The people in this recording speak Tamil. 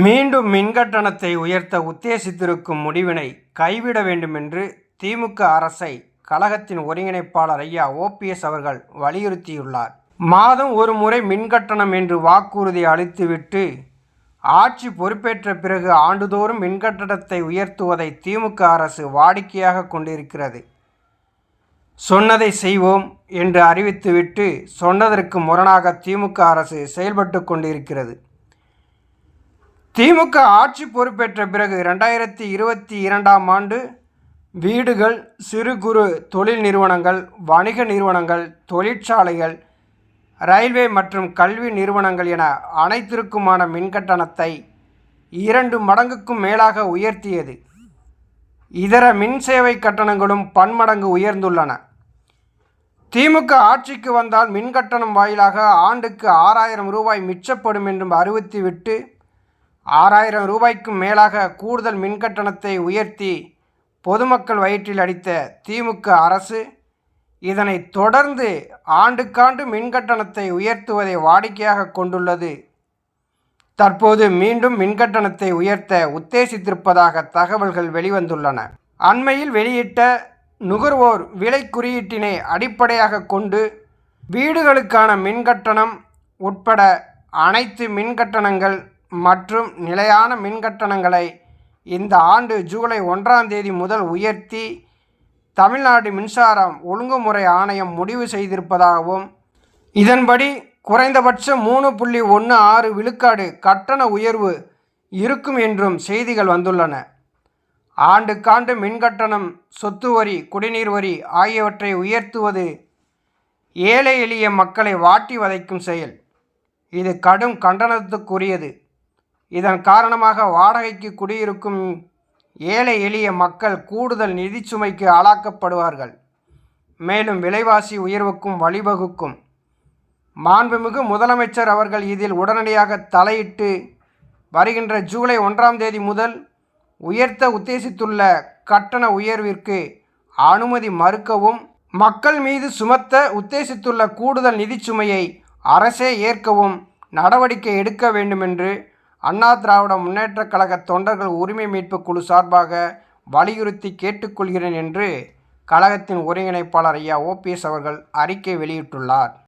மீண்டும் மின்கட்டணத்தை உயர்த்த உத்தேசித்திருக்கும் முடிவினை கைவிட வேண்டுமென்று திமுக அரசை கழகத்தின் ஒருங்கிணைப்பாளர் ஐயா ஓபிஎஸ் அவர்கள் வலியுறுத்தியுள்ளார். மாதம் ஒரு முறை மின்கட்டணம் என்று வாக்குறுதி அளித்துவிட்டு ஆட்சி பொறுப்பேற்ற பிறகு ஆண்டுதோறும் மின்கட்டணத்தை உயர்த்துவதை திமுக அரசு வாடிக்கையாக கொண்டிருக்கிறது. சொன்னதை செய்வோம் என்று அறிவித்துவிட்டு சொன்னதற்கு முரணாக திமுக அரசு செயல்பட்டு கொண்டிருக்கிறது. திமுக ஆட்சி பொறுப்பேற்ற பிறகு ரெண்டாயிரத்தி இருபத்தி இரண்டாம் ஆண்டு வீடுகள் சிறு குறு தொழில் நிறுவனங்கள் வணிக நிறுவனங்கள் தொழிற்சாலைகள் ரயில்வே மற்றும் கல்வி நிறுவனங்கள் என அனைத்திற்குமான மின்கட்டணத்தை இரண்டு மடங்குக்கும் மேலாக உயர்த்தியது. இதர மின் சேவை கட்டணங்களும் பன்மடங்கு உயர்ந்துள்ளன. திமுக ஆட்சிக்கு வந்தால் மின்கட்டணம் வாயிலாக ஆண்டுக்கு ஆறாயிரம் ரூபாய் மிச்சப்படும் என்றும் அறிவித்துவிட்டு ஆறாயிரம் ரூபாய்க்கும் மேலாக கூடுதல் மின்கட்டணத்தை உயர்த்தி பொதுமக்கள் வயிற்றில் அடித்த திமுக அரசு இதனை தொடர்ந்து ஆண்டுக்காண்டு மின்கட்டணத்தை உயர்த்துவதை வாடிக்கையாக கொண்டுள்ளது. தற்போது மீண்டும் மின்கட்டணத்தை உயர்த்த உத்தேசித்திருப்பதாக தகவல்கள் வெளிவந்துள்ளன. அண்மையில் வெளியிட்ட நுகர்வோர் விலை குறியீட்டினை அடிப்படையாக கொண்டு வீடுகளுக்கான மின்கட்டணம் உட்பட அனைத்து மின்கட்டணங்கள் மற்றும் நிலையான மின்கட்டணங்களை இந்த ஆண்டு ஜூலை ஒன்றாம் தேதி முதல் உயர்த்தி தமிழ்நாடு மின்சாரம் ஒழுங்குமுறை ஆணையம் முடிவு செய்திருப்பதாகவும் இதன்படி குறைந்தபட்சம் மூணு புள்ளி ஒன்று ஆறு விழுக்காடு கட்டண உயர்வு இருக்கும் என்றும் செய்திகள் வந்துள்ளன. ஆண்டுக்காண்டு மின்கட்டணம் சொத்து வரி குடிநீர் வரி ஆகியவற்றை உயர்த்துவது ஏழை எளிய மக்களை வாட்டி வதைக்கும் செயல். இது கடும் கண்டனத்துக்குரியது. இதன் காரணமாக வாடகைக்கு குடியிருக்கும் ஏழை எளிய மக்கள் கூடுதல் நிதி சுமைக்கு ஆளாக்கப்படுவார்கள். மேலும் விலைவாசி உயர்வுக்கும் வழிவகுக்கும். மாண்புமிகு முதலமைச்சர் அவர்கள் இதில் உடனடியாக தலையிட்டு வருகின்ற ஜூலை ஒன்றாம் தேதி முதல் உயர்த்த உத்தேசித்துள்ள கட்டண உயர்விற்கு அனுமதி மறுக்கவும் மக்கள் மீது சுமத்த உத்தேசித்துள்ள கூடுதல் நிதிச் சுமையை அரசே ஏற்கவும் நடவடிக்கை எடுக்க வேண்டுமென்று அண்ணா திராவிட முன்னேற்றக் கழக தொண்டர்கள் உரிமை மீட்பு குழு சார்பாக வலியுறுத்தி கேட்டுக்கொள்கிறேன் என்று கழகத்தின் ஒருங்கிணைப்பாளர் ஐயா ஓபிஎஸ் அவர்கள் அறிக்கை வெளியிட்டுள்ளார்.